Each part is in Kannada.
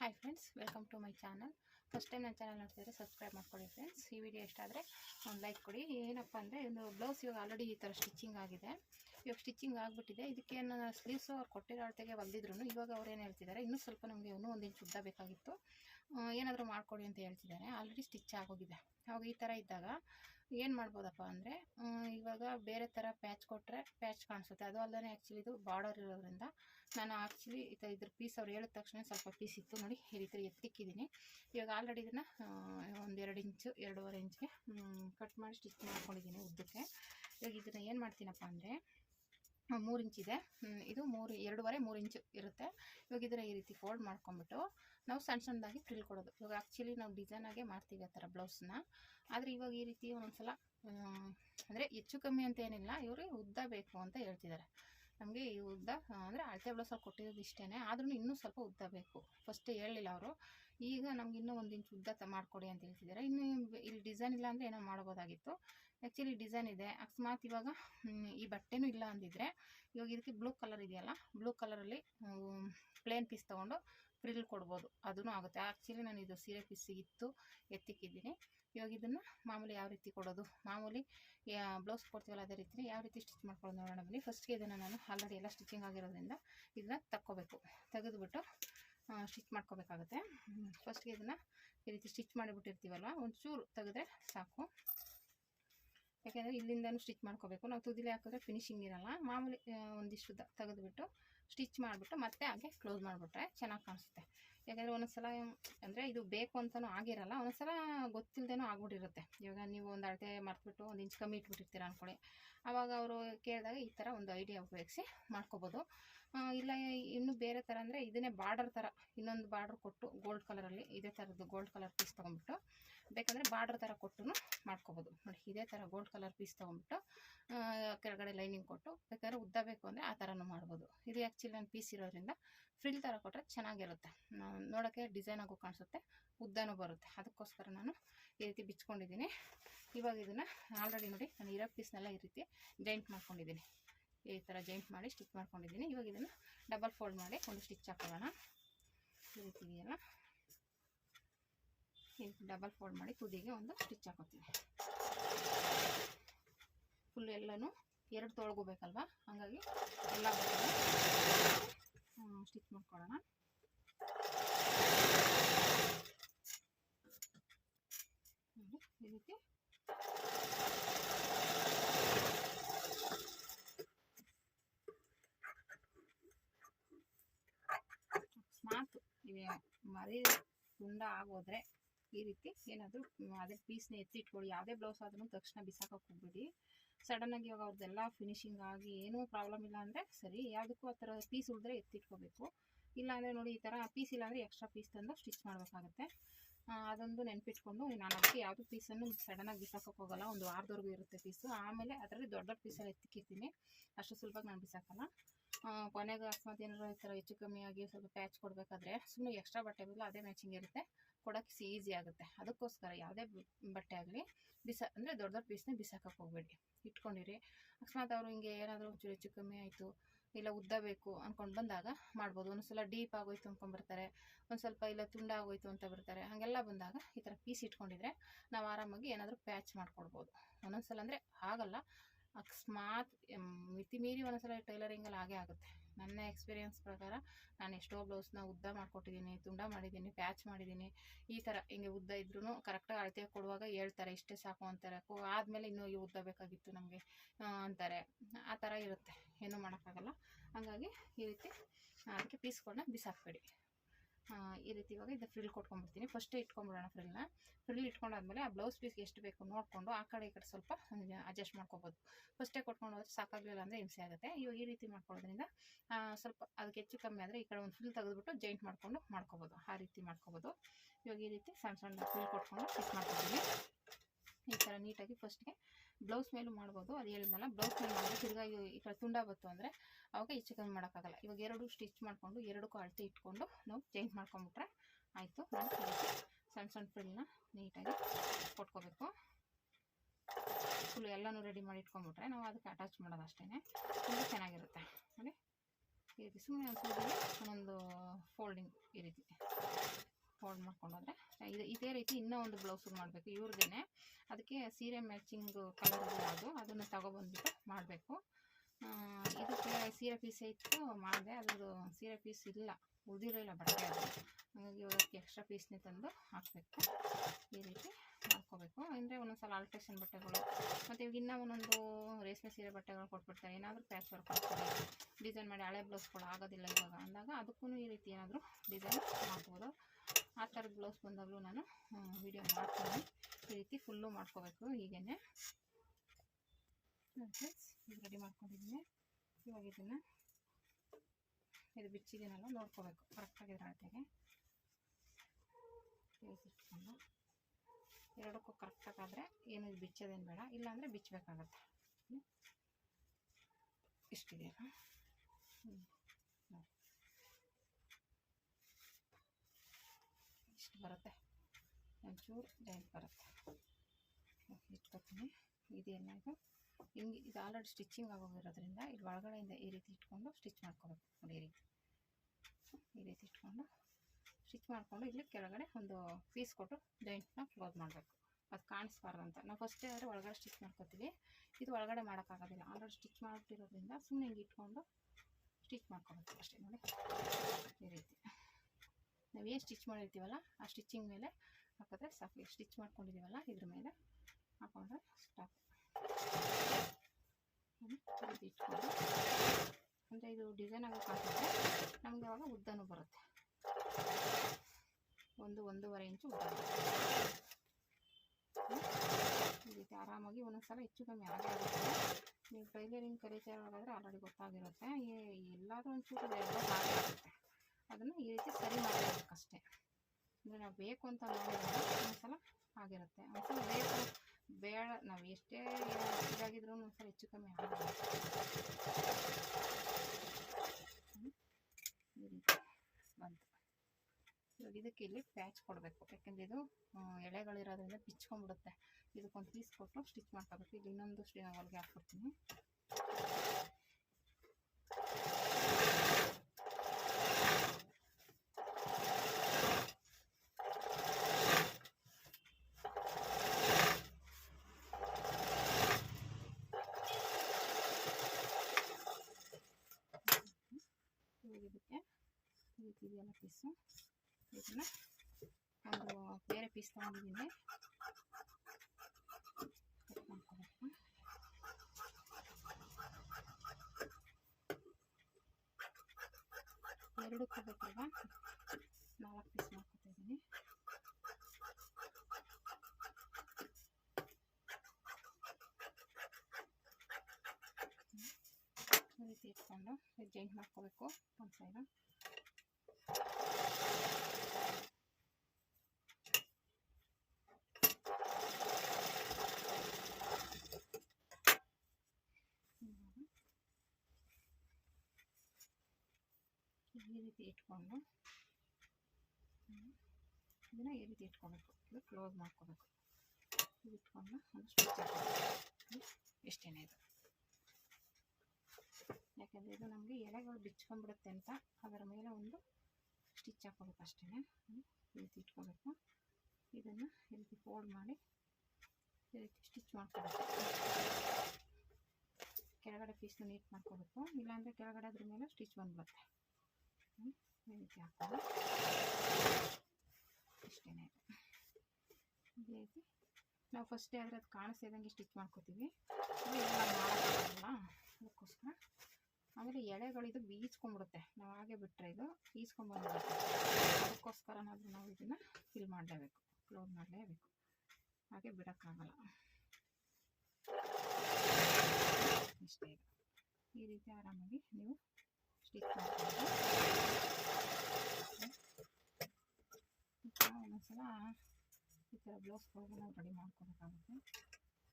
Hi friends welcome to my channel first time ನನ್ನ ಚಾನಲ್ ನೋಡ್ತಿದ್ರೆ ಸಬ್ಸ್ಕ್ರೈಬ್ ಮಾಡ್ಕೊಳ್ಳಿ ಫ್ರೆಂಡ್ಸ್ ಈ ವಿಡಿಯೋ ಇಷ್ಟ ಆದರೆ ಒಂದು ಲೈಕ್ ಕೊಡಿ. ಏನಪ್ಪ ಅಂದರೆ ಒಂದು ಬ್ಲೌಸ್ ಇವಾಗ ಆಲ್ರೆಡಿ ಈ ಥರ ಸ್ಟಿಚಿಂಗ್ ಆಗಿದೆ. ಇವಾಗ ಸ್ಟಿಚಿಂಗ್ ಆಗಿಬಿಟ್ಟಿದೆ. ಇದಕ್ಕೆ ನಾನು ಸ್ಲೀವ್ಸು ಅವ್ರು ಕೊಟ್ಟಿರೋ ಹೊಲ್ದಿದ್ರು ಇವಾಗ ಅವ್ರು ಏನು ಹೇಳ್ತಿದ್ದಾರೆ ಇನ್ನೂ ಸ್ವಲ್ಪ ನಮಗೆ ಇನ್ನೂ ಒಂದು ಇಂಚು ಉದ್ದ ಬೇಕಾಗಿತ್ತು. ಏನಾದರೂ ಮಾಡಿಕೊಡಿ ಅಂತ ಹೇಳ್ತಿದ್ದಾರೆ. ಆಲ್ರೆಡಿ ಸ್ಟಿಚ್ ಆಗೋಗಿದೆ. ಅವಾಗ ಈ ಥರ ಇದ್ದಾಗ ಏನು ಮಾಡ್ಬೋದಪ್ಪ ಅಂದರೆ ಇವಾಗ ಬೇರೆ ಥರ ಪ್ಯಾಚ್ ಕೊಟ್ಟರೆ ಪ್ಯಾಚ್ ಕಾಣಿಸುತ್ತೆ. ಅದು ಅಲ್ಲದೆ ಆ್ಯಕ್ಚುಲಿ ಇದು ಬಾರ್ಡರ್ ಇರೋದ್ರಿಂದ ನಾನು ಆ್ಯಕ್ಚುಲಿ ಇದ್ರ ಪೀಸ್ ಅವ್ರು ಹೇಳಿದ ತಕ್ಷಣ ಸ್ವಲ್ಪ ಪೀಸ್ ಇತ್ತು ನೋಡಿ, ಈ ರೀತಿ ಎತ್ತಿಕ್ಕಿದ್ದೀನಿ. ಇವಾಗ ಆಲ್ರೆಡಿ ಇದನ್ನು ಒಂದು ಎರಡು ಇಂಚು ಎರಡೂವರೆ ಇಂಚಿಗೆ ಕಟ್ ಮಾಡಿ ಸ್ಟಿಚ್ ಮಾಡ್ಕೊಂಡಿದ್ದೀನಿ ಉದ್ದಕ್ಕೆ. ಇವಾಗ ಇದನ್ನು ಏನು ಮಾಡ್ತೀನಪ್ಪ ಅಂದರೆ ಮೂರು ಇಂಚಿದೆ ಇದೆ. ಮೂರು, ಎರಡೂವರೆ, ಮೂರು ಇಂಚು ಇರುತ್ತೆ. ಇವಾಗ ಇದರ ಈ ರೀತಿ ಫೋಲ್ಡ್ ಮಾಡ್ಕೊಂಬಿಟ್ಟು ನಾವು ಸಣ್ಣ ಸಣ್ಣದಾಗಿ ಫ್ರಿಲ್ ಕೊಡೋದು. ಇವಾಗ ಆ್ಯಕ್ಚುಲಿ ನಾವು ಡಿಸೈನಾಗೆ ಮಾಡ್ತೀವಿ ಆ ಥರ ಬ್ಲೌಸ್ನ ಆದರೆ ಇವಾಗ ಈ ರೀತಿ ಒಂದೊಂದ್ಸಲ ಅಂದರೆ ಹೆಚ್ಚು ಕಮ್ಮಿ ಅಂತ ಏನಿಲ್ಲ. ಇವರು ಉದ್ದ ಬೇಕು ಅಂತ ಹೇಳ್ತಿದ್ದಾರೆ. ನಮಗೆ ಈ ಉದ್ದ ಅಂದರೆ ಅಳತೆ ಬ್ಲೌಸಲ್ಲಿ ಕೊಟ್ಟಿರೋದು ಇಷ್ಟೇ ಆದ್ರೂ ಇನ್ನೂ ಸ್ವಲ್ಪ ಉದ್ದ ಬೇಕು. ಫಸ್ಟ್ ಹೇಳಲಿಲ್ಲ ಅವರು. ಈಗ ನಮ್ಗೆ ಇನ್ನೂ ಒಂದು ಇಂಚು ಉದ್ದ ಮಾಡಿಕೊಡಿ ಅಂತ ಹೇಳ್ತಿದ್ದಾರೆ. ಇನ್ನು ಇಲ್ಲಿ ಡಿಸೈನ್ ಇಲ್ಲ ಅಂದರೆ ಏನೋ ಮಾಡ್ಬೋದಾಗಿತ್ತು. ಆ್ಯಕ್ಚುಲಿ ಡಿಸೈನ್ ಇದೆ. ಅಕಸ್ಮಾತ್ ಇವಾಗ ಈ ಬಟ್ಟೆನೂ ಇಲ್ಲ ಅಂದಿದ್ರೆ, ಇವಾಗ ಇದಕ್ಕೆ ಬ್ಲೂ ಕಲರ್ ಇದೆಯಲ್ಲ ಬ್ಲೂ ಕಲರಲ್ಲಿ ಪ್ಲೇನ್ ಪೀಸ್ ತೊಗೊಂಡು ಫ್ರಿಲ್ ಕೊಡ್ಬೋದು. ಅದೂ ಆಗುತ್ತೆ. ಆ್ಯಕ್ಚುಲಿ ನಾನು ಇದು ಸೀರೆ ಪೀಸ್ ಇತ್ತು, ಎತ್ತಿಕ್ಕಿದ್ದೀನಿ. ಇವಾಗ ಇದನ್ನು ಮಾಮೂಲಿ ಯಾವ ರೀತಿ ಕೊಡೋದು? ಮಾಮೂಲಿ ಬ್ಲೌಸ್ ಕೊಡ್ತೀವಲ್ಲ ಅದೇ ರೀತಿ ಯಾವ ರೀತಿ ಸ್ಟಿಚ್ ಮಾಡ್ಕೊಳ್ಳೋದು ನೋಡೋಣ ಬನ್ನಿ. ಫಸ್ಟ್ಗೆ ಇದನ್ನು ನಾನು ಆಲ್ರೆಡಿ ಎಲ್ಲ ಸ್ಟಿಚಿಂಗ್ ಆಗಿರೋದ್ರಿಂದ ಇದನ್ನ ತಕ್ಕೋಬೇಕು. ತೆಗೆದುಬಿಟ್ಟು ಸ್ಟಿಚ್ ಮಾಡ್ಕೋಬೇಕಾಗುತ್ತೆ. ಫಸ್ಟ್ಗೆ ಇದನ್ನು ಈ ರೀತಿ ಸ್ಟಿಚ್ ಮಾಡಿಬಿಟ್ಟಿರ್ತೀವಲ್ವ? ಒಂಚೂರು ತೆಗೆದ್ರೆ ಸಾಕು. ಯಾಕೆಂದರೆ ಇಲ್ಲಿಂದನೂ ಸ್ಟಿಚ್ ಮಾಡ್ಕೋಬೇಕು. ನಾವು ತುದಿಲೇ ಹಾಕಿದ್ರೆ ಫಿನಿಶಿಂಗ್ ಇರಲ್ಲ. ಮಾಮೂಲಿ ಒಂದಿಷ್ಟು ದ- ತೆಗೆದುಬಿಟ್ಟು ಸ್ಟಿಚ್ ಮಾಡಿಬಿಟ್ಟು ಮತ್ತೆ ಹಾಗೆ ಕ್ಲೋಸ್ ಮಾಡಿಬಿಟ್ರೆ ಚೆನ್ನಾಗಿ ಕಾಣಿಸುತ್ತೆ. ಯಾಕೆಂದರೆ ಒಂದೊಂದ್ಸಲ, ಅಂದರೆ ಇದು ಬೇಕು ಅಂತಲೂ ಆಗಿರಲ್ಲ. ಒಂದೊಂದ್ಸಲ ಗೊತ್ತಿಲ್ಲದೇನೂ ಆಗ್ಬಿಟ್ಟಿರುತ್ತೆ. ಇವಾಗ ನೀವು ಒಂದು ಅಳತೆ ಮರ್ತುಬಿಟ್ಟು ಒಂದು ಇಂಚ್ ಕಮ್ಮಿ ಇಟ್ಬಿಟ್ಟಿರ್ತೀರ ಅಂದ್ಕೊಳ್ಳಿ ಆವಾಗ ಅವರು ಕೇಳಿದಾಗ ಈ ಥರ ಒಂದು ಐಡಿಯಾ ಉಪಯೋಗಿಸಿ ಮಾಡ್ಕೋಬೋದು. ಇಲ್ಲ ಇನ್ನು ಬೇರೆ ಥರ ಅಂದರೆ ಇದನ್ನೇ ಬಾರ್ಡರ್ ಥರ ಇನ್ನೊಂದು ಬಾರ್ಡರ್ ಕೊಟ್ಟು ಗೋಲ್ಡ್ ಕಲರಲ್ಲಿ ಇದೇ ಥರದ್ದು ಗೋಲ್ಡ್ ಕಲರ್ ಪೀಸ್ ತೊಗೊಂಬಿಟ್ಟು ಬೇಕಂದರೆ ಬಾರ್ಡರ್ ಥರ ಕೊಟ್ಟು ಮಾಡ್ಕೋಬೋದು. ನೋಡಿ ಇದೇ ಥರ ಗೋಲ್ಡ್ ಕಲರ್ ಪೀಸ್ ತೊಗೊಂಬಿಟ್ಟು ಆ, ಕೆಳಗಡೆ ಲೈನಿಂಗ್ ಕೊಟ್ಟು ಬೇಕಾದ್ರೆ ಉದ್ದ ಬೇಕು ಅಂದರೆ ಆ ಥರನೂ ಮಾಡ್ಬೋದು. ಇದು ಆ್ಯಕ್ಚುಲಿ ನಾನು ಪೀಸ್ ಇರೋದ್ರಿಂದ ಫ್ರಿಲ್ ಥರ ಕೊಟ್ಟರೆ ಚೆನ್ನಾಗಿರುತ್ತೆ. ನೋಡೋಕ್ಕೆ ಡಿಸೈನಾಗೂ ಕಾಣಿಸುತ್ತೆ ಉದ್ದನೂ ಬರುತ್ತೆ. ಅದಕ್ಕೋಸ್ಕರ ನಾನು ಈ ರೀತಿ ಬಿಚ್ಕೊಂಡಿದ್ದೀನಿ. ಇವಾಗ ಇದನ್ನು ಆಲ್ರೆಡಿ ನೋಡಿ ನಾನು ಇರೋ ಪೀಸ್ನೆಲ್ಲ ಈ ರೀತಿ ಜಾಯಿಂಟ್ ಮಾಡ್ಕೊಂಡಿದ್ದೀನಿ. ಈ ಥರ ಜಾಯಿಂಟ್ ಮಾಡಿ ಸ್ಟಿಚ್ ಮಾಡ್ಕೊಂಡಿದ್ದೀನಿ. ಇವಾಗ ಇದನ್ನು ಡಬಲ್ ಫೋಲ್ಡ್ ಮಾಡಿ ಒಂದು ಸ್ಟಿಚ್ ಹಾಕೋಣ ಈ ರೀತಿ ಡಬಲ್ ಫೋಲ್ಡ್ ಮಾಡಿ ತುದಿಗೆ ಒಂದು ಸ್ಟಿಚ್ ಹಾಕೋತೀನಿ ಫುಲ್ ಎಲ್ಲನೂ ಎರಡು ತೊಳ್ಗೋಬೇಕಲ್ವ ಹಾಗಾಗಿ ಎಲ್ಲ ಸ್ಟಿಚ್ ಮಾಡ್ಕೊಳ್ಳೋಣ. ಈ ರೀತಿ ಅಕಸ್ಮಾತ್ ಮರಿ ತುಂಡ ಆಗೋದ್ರೆ ಈ ರೀತಿ ಏನಾದರೂ ಅದೇ ಪೀಸ್ನ ಎತ್ತಿಟ್ಕೊಳ್ಳಿ. ಯಾವುದೇ ಬ್ಲೌಸ್ ಆದ್ರೂ ತಕ್ಷಣ ಬಿಸಾಕಕ್ಕೆ ಹೋಗ್ಬಿಡಿ. ಸಡನ್ನಾಗಿ ಇವಾಗ ಅವ್ರದ್ದೆಲ್ಲ ಫಿನಿಶಿಂಗ್ ಆಗಿ ಏನೂ ಪ್ರಾಬ್ಲಮ್ ಇಲ್ಲ ಅಂದರೆ ಸರಿ, ಯಾವುದಕ್ಕೂ ಆ ಥರ ಪೀಸ್ ಉಳಿದ್ರೆ ಎತ್ತಿಟ್ಕೋಬೇಕು. ಇಲ್ಲ ಅಂದರೆ ನೋಡಿ ಈ ಥರ ಪೀಸ್ ಇಲ್ಲ ಅಂದರೆ ಎಕ್ಸ್ಟ್ರಾ ಪೀಸ್ ತಂದು ಸ್ಟಿಚ್ ಮಾಡಬೇಕಾಗುತ್ತೆ. ಅದೊಂದು ನೆನಪಿಟ್ಕೊಂಡು ನಾನು ಅದಕ್ಕೆ ಯಾವುದು ಪೀಸನ್ನು ಸಡನ್ನಾಗಿ ಬಿಸಾಕೋಕೆ ಹೋಗಲ್ಲ. ಒಂದು ವಾರದವರೆಗೂ ಇರುತ್ತೆ ಪೀಸು ಆಮೇಲೆ ಅದರಲ್ಲಿ ದೊಡ್ಡ ದೊಡ್ಡ ಪೀಸಲ್ಲಿ ಎತ್ತಿಕ್ಕಿರ್ತೀನಿ ಅಷ್ಟು ಸುಲಭವಾಗಿ ನಾನು ಬಿಸಾಕಲ್ಲ. ಕೊನೆಗೆ ಅಕಸ್ಮಾತ್ ಏನಾದ್ರು ಈ ಥರ ಹೆಚ್ಚು ಕಮ್ಮಿ ಆಗಿ ಸ್ವಲ್ಪ ಪ್ಯಾಚ್ ಕೊಡಬೇಕಾದ್ರೆ ಸುಮ್ಮನೆ ಎಕ್ಸ್ಟ್ರಾ ಬಟ್ಟೆ ಬದಲು ಅದೇ ಮ್ಯಾಚಿಂಗ್ ಇರುತ್ತೆ. ಕೊಡೋಕ್ಕೆ ಈಸಿ ಆಗುತ್ತೆ. ಅದಕ್ಕೋಸ್ಕರ ಯಾವುದೇ ಬಟ್ಟೆ ಆಗಲಿ ಬಿಸ, ಅಂದರೆ ದೊಡ್ಡ ದೊಡ್ಡ ಪೀಸ್ನೇ ಬಿಸಾಕಕ್ಕೆ ಹೋಗಬೇಡಿ. ಇಟ್ಕೊಂಡಿರಿ. ಅಕಸ್ಮಾತ್ ಅವರು ಹಿಂಗೆ ಏನಾದರೂ ಒಂಚೂರು ಹೆಚ್ಚು ಕಮ್ಮಿ ಆಯಿತು, ಇಲ್ಲ ಉದ್ದ ಬೇಕು ಅಂದ್ಕೊಂಡು ಬಂದಾಗ ಮಾಡ್ಬೋದು. ಒಂದ್ಸಲ ಡೀಪ್ ಆಗೋಯ್ತು ಅಂದ್ಕೊಂಡ್ಬರ್ತಾರೆ ಒಂದು ಸ್ವಲ್ಪ ಇಲ್ಲ ತುಂಡ ಆಗೋಯ್ತು ಅಂತ ಬರ್ತಾರೆ. ಹಾಗೆಲ್ಲ ಬಂದಾಗ ಈ ಥರ ಪೀಸ್ ಇಟ್ಕೊಂಡಿದ್ರೆ ನಾವು ಆರಾಮಾಗಿ ಏನಾದರೂ ಪ್ಯಾಚ್ ಮಾಡ್ಕೊಡ್ಬೋದು. ಒಂದೊಂದ್ಸಲ ಅಂದರೆ ಆಗಲ್ಲ. ಅಕಸ್ಮಾತ್ ಮಿತಿಮೀರಿ ಮಿತಿ ಮೀರಿ ಒಂದೊಂದ್ಸಲ ಟೈಲರಿಂಗಲ್ಲಿ ಹಾಗೆ ಆಗುತ್ತೆ. ನನ್ನ ಎಕ್ಸ್ಪೀರಿಯೆನ್ಸ್ ಪ್ರಕಾರ ನಾನು ಎಷ್ಟೋ ಬ್ಲೌಸ್ನ ಉದ್ದ ಮಾಡಿಕೊಟ್ಟಿದ್ದೀನಿ, ತುಂಡ ಮಾಡಿದ್ದೀನಿ, ಪ್ಯಾಚ್ ಮಾಡಿದ್ದೀನಿ. ಈ ಥರ ಹಿಂಗೆ ಉದ್ದ ಇದ್ರೂ ಕರೆಕ್ಟಾಗಿ ಅಳತೆ ಕೊಡುವಾಗ ಹೇಳ್ತಾರೆ, ಇಷ್ಟೇ ಸಾಕು ಅಂತಾರೆ. ಕೊ- ಆದಮೇಲೆ ಇನ್ನೂ ಈ ಉದ್ದ ಬೇಕಾಗಿತ್ತು ನಮಗೆ ಅಂತಾರೆ. ಆ ಥರ ಇರುತ್ತೆ. ಏನೂ ಮಾಡೋಕ್ಕಾಗಲ್ಲ. ಹಾಗಾಗಿ ಈ ರೀತಿ, ಅದಕ್ಕೆ ಪೀಸ್ಗಳನ್ನ ಬಿಸಾಕಬೇಡಿ. ಈ ರೀತಿ ಇವಾಗ ಇದು ಫ್ರಿಲ್ ಕೊಟ್ಕೊಂಡ್ಬಿಡ್ತೀನಿ. ಫಸ್ಟೇ ಇಟ್ಕೊಂಡ್ಬಿಡೋಣ ಫ್ರಿಲ್ನ ಫ್ರಿಲ್ ಇಟ್ಕೊಂಡಾದ್ಮೇಲೆ ಆ ಬ್ಲೌಸ್ ಪೀಸ್ಗೆ ಎಷ್ಟು ಬೇಕು ನೋಡಿಕೊಂಡು ಆ ಕಡೆ ಈ ಕಡೆ ಸ್ವಲ್ಪ ಅಡ್ಜಸ್ಟ್ ಮಾಡ್ಕೋಬೋದು. ಫಸ್ಟೇ ಕೊಟ್ಕೊಂಡು ಹೋದ್ರೆ ಸಾಕಾಗಲಿಲ್ಲ ಅಂದರೆ ಹಿಂಸೆ ಆಗುತ್ತೆ. ಇವಾಗ ಈ ರೀತಿ ಮಾಡ್ಕೊಳ್ಳೋದ್ರಿಂದ ಸ್ವಲ್ಪ ಅದಕ್ಕೆ ಹೆಚ್ಚು ಕಮ್ಮಿ ಆದರೆ ಈ ಕಡೆ ಒಂದು ಫಿಲ್ ತೆಗೆದುಬಿಟ್ಟು ಜಾಯಿಂಟ್ ಮಾಡಿಕೊಂಡು ಮಾಡ್ಕೋಬೋದು. ಆ ರೀತಿ ಮಾಡ್ಕೋಬೋದು. ಇವಾಗ ಈ ರೀತಿ ಸಣ್ಣ ಸಣ್ಣ ಫ್ರಿಲ್ ಕೊಟ್ಕೊಂಡು ಸ್ಟಿಚ್ ಮಾಡ್ಕೊತೀನಿ. ಈ ಥರ ನೀಟಾಗಿ ಫಸ್ಟ್ಗೆ ಬ್ಲೌಸ್ ಮೇಲೂ ಮಾಡ್ಬೋದು. ಅದು ಹೇಳಿದ್ನಲ್ಲ ಬ್ಲೌಸ್ ಮೇಲೆ ಮಾಡಿದ್ರೆ ತಿರ್ಗಾ ಈ ಕಡೆ ತುಂಡ ಬತ್ತು ಅಂದರೆ ಅವಾಗ ಹೆಚ್ಚು ಕಮ್ಮಿ ಮಾಡೋಕ್ಕಾಗಲ್ಲ. ಇವಾಗ ಎರಡು ಸ್ಟಿಚ್ ಮಾಡಿಕೊಂಡು ಎರಡಕ್ಕೂ ಅಳತೆ ಇಟ್ಕೊಂಡು ನಾವು ಚೇಂಜ್ ಮಾಡ್ಕೊಂಬಿಟ್ರೆ ಆಯಿತು. ಸಣ್ಣ ಸಣ್ಣ ಫ್ರಿಲ್ನ ನೀಟಾಗಿ ಕೊಟ್ಕೋಬೇಕು. ಫುಲ್ ಎಲ್ಲನೂ ರೆಡಿ ಮಾಡಿ ಇಟ್ಕೊಂಬಿಟ್ರೆ ನಾವು ಅದಕ್ಕೆ ಅಟ್ಯಾಚ್ ಮಾಡೋದು ಅಷ್ಟೇ ತುಂಬ ಚೆನ್ನಾಗಿರುತ್ತೆ. ನೋಡಿ, ಈ ರೀತಿ ಸುಮ್ಮನೆ ಒಂದು ಒಂದೊಂದು ಫೋಲ್ಡಿಂಗ್ ಈ ರೀತಿ ಫೋಲ್ಡ್ ಮಾಡ್ಕೊಂಡೋದ್ರೆ ಇದು ಇದೇ ರೀತಿ ಇನ್ನೂ ಒಂದು ಬ್ಲೌಸ್ ಮಾಡಬೇಕು. ಇವ್ರದ್ದೇನೆ ಅದಕ್ಕೆ ಸೀರೆ ಮ್ಯಾಚಿಂಗ್ ಕಲರ್ ಯಾವುದು ಅದನ್ನು ತಗೊಬಂದ್ಬಿಟ್ಟು ಮಾಡಬೇಕು. ಇದಕ್ಕೆ ಸೀರೆ ಪೀಸ್ ಇತ್ತು, ಮಾಡಿದೆ, ಅದ್ರದ್ದು ಸೀರೆ ಪೀಸ್ ಇಲ್ಲ ಉಳಿದಿರಲಿಲ್ಲ ಬಟ್ಟೆ ಅದು. ಹಾಗಾಗಿ ಅದಕ್ಕೆ ಎಕ್ಸ್ಟ್ರಾ ಪೀಸ್ನೇ ತಂದು ಹಾಕಬೇಕು. ಈ ರೀತಿ ಮಾಡ್ಕೋಬೇಕು. ಅಂದರೆ ಒಂದೊಂದು ಸಲ ಆಲ್ಟ್ರೇಷನ್ ಬಟ್ಟೆಗಳು, ಮತ್ತು ಇವಾಗ ಇನ್ನೂ ಒಂದೊಂದು ರೇಷ್ಮೆ ಸೀರೆ ಬಟ್ಟೆಗಳು ಕೊಟ್ಬಿಡ್ತಾರೆ. ಏನಾದರೂ ಪ್ಯಾಚ್ ವರ್ಕ್ ಮಾಡ್ತಾರೆ ಡಿಸೈನ್ ಮಾಡಿ ಹಳೆ ಬ್ಲೌಸ್ಗಳು ಆಗೋದಿಲ್ಲ ಇವಾಗ. ಅಂದಾಗ ಅದಕ್ಕೂ ಈ ರೀತಿ ಏನಾದರೂ ಡಿಸೈನ್ ಮಾಡ್ಬೋದು. ಆ ಥರದ ಬ್ಲೌಸ್ ಬಂದಾಗಲೂ ನಾನು ವಿಡಿಯೋ ಮಾಡ್ತೀನಿ. ಈ ರೀತಿ ಫುಲ್ಲು ಮಾಡ್ಕೋಬೇಕು ಹೀಗೇ ಇದು ರೆಡಿ ಮಾಡ್ಕೊಂಡಿದ್ದೀನಿ ಇವಾಗ ಇದನ್ನು ಇದು ಬಿಚ್ಚಿದ್ದೀನಲ್ಲ ನೋಡ್ಕೋಬೇಕು. ಕರೆಕ್ಟಾಗಿ ಕರೆಕ್ಟಾಗಿರೋ ಅಳತೆಗೆ ಇಟ್ಕೊಂಡು ಎರಡಕ್ಕೂ ಕರೆಕ್ಟಾಗಾದರೆ ಏನು ಇದು ಬಿಚ್ಚೋದೇನು ಬೇಡ. ಇಲ್ಲಾಂದರೆ ಬಿಚ್ಚಬೇಕಾಗತ್ತೆ ಇಷ್ಟಿದೆಯಲ್ಲ. ನೋಡಿ. ಇಷ್ಟು ಬರುತ್ತೆ. ಒಂಚೂರು ಜಾಯಿಂಟ್ ಬರುತ್ತೆ. ಇಟ್ಕೊತೀನಿ. ಇದೆಯಲ್ಲ ಇದು? ಹಿಂಗೆ ಇದು ಆಲ್ರೆಡಿ ಸ್ಟಿಚಿಂಗ್ ಆಗೋಗಿರೋದ್ರಿಂದ ಇಲ್ಲಿ ಒಳಗಡೆಯಿಂದ ಈ ರೀತಿ ಇಟ್ಕೊಂಡು ಸ್ಟಿಚ್ ಮಾಡ್ಕೋಬೇಕು. ನೋಡಿ ರೀತಿ. ಈ ರೀತಿ ಇಟ್ಕೊಂಡು ಸ್ಟಿಚ್ ಮಾಡಿಕೊಂಡು ಇಲ್ಲಿ ಕೆಳಗಡೆ ಒಂದು ಪೀಸ್ ಕೊಟ್ಟು ಜಾಯಿಂಟ್ನ ಕ್ಲೋಸ್ ಮಾಡಬೇಕು. ಅದು ಕಾಣಿಸ್ಬಾರ್ದು ಅಂತ ನಾವು ಫಸ್ಟೇ ಆದರೆ ಒಳಗಡೆ ಸ್ಟಿಚ್ ಮಾಡ್ಕೊತೀವಿ. ಇದು ಒಳಗಡೆ ಮಾಡೋಕ್ಕಾಗೋದಿಲ್ಲ. ಆಲ್ರೆಡಿ ಸ್ಟಿಚ್ ಮಾಡಿಬಿಟ್ಟಿರೋದ್ರಿಂದ ಸುಮ್ಮನೆ ಹಿಂಗೆ ಇಟ್ಕೊಂಡು ಸ್ಟಿಚ್ ಮಾಡ್ಕೋಬೇಕು ಅಷ್ಟೇ. ನೋಡಿ ಈ ರೀತಿ. ನಾವೇನು ಸ್ಟಿಚ್ ಮಾಡಿರ್ತೀವಲ್ಲ, ಆ ಸ್ಟಿಚಿಂಗ್ ಮೇಲೆ ಹಾಕಿದ್ರೆ ಸಾಕು. ಸ್ಟಿಚ್ ಮಾಡ್ಕೊಂಡಿದ್ದೀವಲ್ಲ ಇದ್ರ ಮೇಲೆ ಹಾಕೊಂಡ್ರೆ ಸ್ಟಾಪ್ ಇಟ್ಕೊಂಡು ಅಂದರೆ ಇದು ಡಿಸೈನ್ ಆಗೋ ಕಾಣಿಸುತ್ತೆ ನಮಗೆ ಅವಾಗ ಉದ್ದನೂ ಬರುತ್ತೆ. ಒಂದು ಒಂದೂವರೆ ಇಂಚು ಉದ್ದ. ಈ ರೀತಿ ಆರಾಮಾಗಿ ಒಂದೊಂದ್ಸಲ ಹೆಚ್ಚು ಕಮ್ಮಿ ಆಗೇ ಆಗುತ್ತೆ. ನೀವು ಟೈಲರಿಂಗ್ ಕಲಿತಿರೋದಾದ್ರೆ ಆಲ್ರೆಡಿ ಗೊತ್ತಾಗಿರುತ್ತೆ. ಎಲ್ಲಾದರೂ ಒಂಚೂರು ಆಗುತ್ತೆ. ಅದನ್ನು ಈ ರೀತಿ ಸರಿ ಮಾಡಬೇಕಷ್ಟೇ ಅಂದರೆ ನಾವು ಬೇಕು ಅಂತ ಮಾಡಿದಾಗ ಒಂದ್ಸಲ ಆಗಿರುತ್ತೆ. ಒಂದ್ಸಲ ಬೇಕು ಬೇಡ, ನಾವು ಎಷ್ಟೇ ಇದಾಗಿದ್ರು ಒಂದ್ಸಲ ಹೆಚ್ಚು ಕಮ್ಮಿ ಆಗಲ್ಲ. ಇದಕ್ಕೆ ಇಲ್ಲಿ ಪ್ಯಾಚ್ ಕೊಡಬೇಕು. ಯಾಕೆಂದರೆ ಇದು ಎಳೆಗಳಿರೋದ್ರಿಂದ ಬಿಚ್ಕೊಂಡ್ಬಿಡುತ್ತೆ ಇದಕ್ಕೊಂದು ಪೀಸ್ ಕೊಟ್ಟು ಸ್ಟಿಚ್ ಮಾಡ್ಕೋಬೇಕು. ಇಲ್ಲಿ ಇನ್ನೊಂದು ಸ್ಟಿ ಹೊಲಿಗೆ ಹಾಕ್ಕೊಡ್ತೀನಿ ಇವಾಗ ಇದಕ್ಕೆ ಈ ರೀತಿ ಇದೆಯಲ್ಲ ಪೀಸು ಇದನ್ನು ಒಂದು ಬೇರೆ ಪೀಸ್ ತೊಗೊಂಡಿದ್ದೀನಿ. ಕಟ್ ಮಾಡ್ಕೋಬೇಕು. ಎರಡಕ್ಕೂ ಬೇಕಲ್ವಾ ನಾಲ್ಕು ಪೀಸ್ ಮಾಡ್ಕೊತಾ ಇದ್ದೀನಿ ರೀತಿ ಇಟ್ಕೊಂಡು ಜಾಯಿಂಟ್ ಮಾಡ್ಕೋಬೇಕು. ಒಂದು ಸೈಡು ಇವಾಗ ಈ ರೀತಿ ಇಟ್ಕೊಂಡು ಇದನ್ನು ಈ ರೀತಿ ಇಟ್ಕೊಬೇಕು. ಇದು ಕ್ಲೋಸ್ ಮಾಡ್ಕೋಬೇಕು. ಇಟ್ಕೊಂಡು ಒಂದು ಸ್ಟಿಚ್ ಇಷ್ಟೇ ಇದು? ಯಾಕೆಂದರೆ ಇದು ನಮಗೆ ಎಲೆಗಳು ಬಿಚ್ಕೊಂಡ್ಬಿಡುತ್ತೆ ಅಂತ ಅದರ ಮೇಲೆ ಒಂದು ಸ್ಟಿಚ್ ಹಾಕೋಬೇಕು ಅಷ್ಟೇ ಈ ರೀತಿ ಇಟ್ಕೋಬೇಕು. ಇದನ್ನು ಈ ರೀತಿ ಫೋಲ್ಡ್ ಮಾಡಿ ಈ ರೀತಿ ಸ್ಟಿಚ್ ಮಾಡ್ಕೋಬೇಕು. ಕೆಳಗಡೆ ಪೀಸ್ನ ನೀಟ್ ಮಾಡ್ಕೋಬೇಕು. ಇಲ್ಲಾಂದರೆ ಕೆಳಗಡೆ ಅದ್ರ ಮೇಲೆ ಸ್ಟಿಚ್ ಬಂದ್ಬಿಡುತ್ತೆ. ಈ ರೀತಿ ಹಾಕೋದು ಇಷ್ಟೇ ಈ ರೀತಿ ನಾವು ಫಸ್ಟೇ ಆದರೆ ಅದು ಕಾಣಿಸ್ತಿದ್ದಂಗೆ ಸ್ಟಿಚ್ ಮಾಡ್ಕೋತೀವಿ. ಮಾಡೋಕ್ಕಾಗಲ್ಲ ಅದಕ್ಕೋಸ್ಕರ ಆಮೇಲೆ ಎಳೆಗಳಿದು ಬೀಚ್ಕೊಂಡ್ಬಿಡುತ್ತೆ. ನಾವು ಹಾಗೆ ಬಿಟ್ಟರೆ ಇದು ಬೀಚ್ಕೊಂಡ್ಬಂದ್ಬಿಡುತ್ತೆ ಅದಕ್ಕೋಸ್ಕರನಾದರೂ ನಾವು ಇದನ್ನು ಫಿಲ್ ಮಾಡಲೇಬೇಕು. ಕ್ಲೋಸ್ ಮಾಡಲೇಬೇಕು. ಹಾಗೆ ಬಿಡೋಕ್ಕಾಗಲ್ಲ. ಇಷ್ಟೇ. ಈ ರೀತಿ ಆರಾಮಾಗಿ ನೀವು ಸ್ಟಿಚ್ ಮಾಡ್ಕೊಂಡು. ಒಂದೊಂದ್ಸಲ ಈ ಥರ ಬ್ಲೌಸ್ಗಳಿಗೆ ನಾವು ರೆಡಿ ಮಾಡ್ಕೊಬೇಕಾಗುತ್ತೆ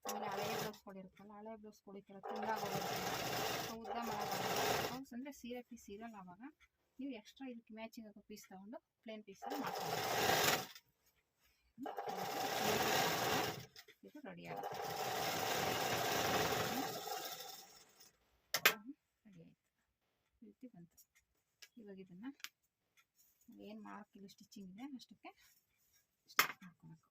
ಆಮೇಲೆ ಹಳೆಯ ಬ್ಲೌಸ್ ಕೊಡಿರುತ್ತಲ್ಲ, ಹಳೆ ಬ್ಲೌಸ್ ಕೊಡಿ ಥರ ತುಂಬ ಉದ್ದ ಮಾಡೋಕ್ಕಾಗಲ್ಲ ಬ್ಲೌಸ್ ಅಂದರೆ ಸೀರೆ ಪೀಸ್ ಇರಲ್ಲ ಆವಾಗ ನೀವು ಎಕ್ಸ್ಟ್ರಾ ಇದಕ್ಕೆ ಮ್ಯಾಚಿಂಗ್ ಆಗೋ ಪೀಸ್ ತೊಗೊಂಡು ಪ್ಲೇನ್ ಪೀಸಲ್ಲಿ ಮಾಡ್ಕೊಬೇಕು ಇದು ರೆಡಿ ಆಗುತ್ತೆ ರೆಡಿ ಆಯಿತು ಈ ರೀತಿ ಬಂತು ಇವಾಗ ಇದನ್ನು ಏನು ಮಾಡೋಕ್ಕಿಲ್ಲ ಸ್ಟಿಚಿಂಗ್ ಇದೆ ಅಷ್ಟಕ್ಕೆ ಸ್ಟಿಚ್ ಮಾಡ್ಕೋಬೇಕು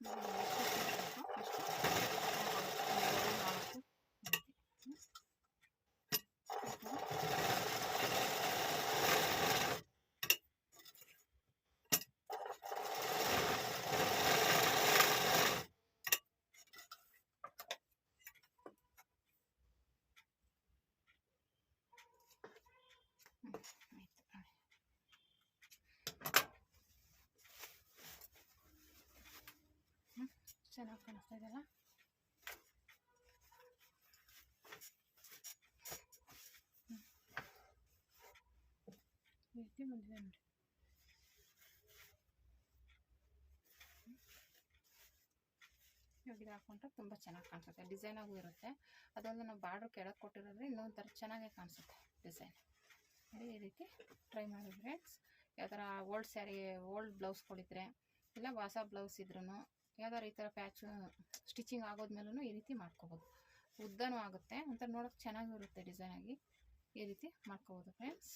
ನೋಡಿ, ಎಷ್ಟು stitch ಬೇಕೋ ಅಷ್ಟು ಮಾಡ್ಕೋಬೇಕು. ಒಂದು, ಎರಡು, ನಾಲ್ಕು, ಈ ರೀತಿ. ಹ್ಮ್. ಆಯ್ತಾ? ಹ್ಮ್, ಆಯ್ತು ನೋಡಿ. ಹ್ಮ್, ಚೆನ್ನಾಗಿ ಕಾಣಿಸ್ತಾ ಇದೆಯಲ್ಲ. ರೀತಿ ಹಾಕೊಂಡ್ರೆ ತುಂಬ ಚೆನ್ನಾಗಿ ಕಾಣಿಸುತ್ತೆ. ಡಿಸೈನ್ ಆಗೂ ಇರುತ್ತೆ. ಅದೊಂದು ನಾವು ಬಾರ್ಡ್ರ್ ಕೆಳಗೆ ಕೊಟ್ಟಿರೋದ್ರೆ ಇನ್ನೊಂದು ಥರ ಚೆನ್ನಾಗೇ ಕಾಣಿಸುತ್ತೆ ಡಿಸೈನ್. ನೋಡಿ, ಈ ರೀತಿ ಟ್ರೈ ಮಾಡಿ ಫ್ರೆಂಡ್ಸ್. ಯಾವ ಥರ ಓಲ್ಡ್ ಸ್ಯಾರಿ, ಓಲ್ಡ್ ಬ್ಲೌಸ್ಗಳಿದ್ರೆ, ಇಲ್ಲ ಹೊಸ ಬ್ಲೌಸ್ ಇದ್ರೂ ಯಾವ್ದಾರು ಈ ಥರ ಪ್ಯಾಚು ಸ್ಟಿಚಿಂಗ್ ಆಗೋದ್ಮೇಲೂ ಈ ರೀತಿ ಮಾಡ್ಕೋಬೋದು. ಉದ್ದನೂ ಆಗುತ್ತೆ. ಒಂಥರ ನೋಡೋಕೆ ಚೆನ್ನಾಗಿರುತ್ತೆ ಡಿಸೈನ್ ಆಗಿ. ಈ ರೀತಿ ಮಾಡ್ಕೋಬೋದು ಫ್ರೆಂಡ್ಸ್